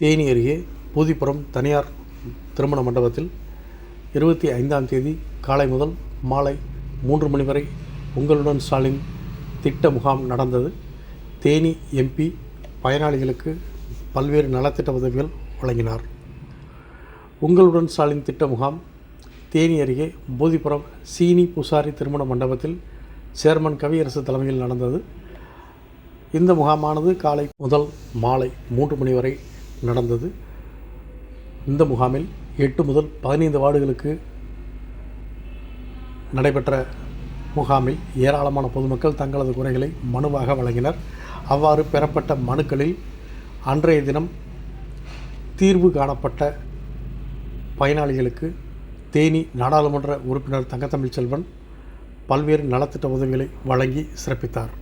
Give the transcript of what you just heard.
தேனி அருகே பூதிப்புறம் தனியார் திருமண மண்டபத்தில் இருபத்தி ஐந்தாம் தேதி காலை முதல் மாலை மூன்று மணி வரை உங்களுடன் ஸ்டாலின் திட்ட முகாம் நடந்தது. தேனி எம்பி பயனாளிகளுக்கு பல்வேறு நலத்திட்ட உதவிகள் வழங்கினார். உங்களுடன் ஸ்டாலின் திட்ட முகாம் தேனி அருகே போதிப்புறம் சீனி பூசாரி திருமண மண்டபத்தில் சேர்மன் கவியரசு தலைமையில் நடந்தது. இந்த முகாமானது காலை முதல் மாலை மூன்று மணி வரை நடந்தது. இந்த முகாமில் எட்டு முதல் பதினைந்து வார்டுகளுக்கு நடைபெற்ற முகாமில் ஏராளமான பொதுமக்கள் தங்களது குறைகளை மனுவாக வழங்கினர். அவ்வாறு பெறப்பட்ட மனுக்களில் அன்றைய தினம் தீர்வு காணப்பட்ட பயனாளிகளுக்கு தேனி நாடாளுமன்ற உறுப்பினர் தங்கத்தமிழ் செல்வன் பல்வேறு நலத்திட்ட உதவிகளை வழங்கி சிறப்பித்தார்.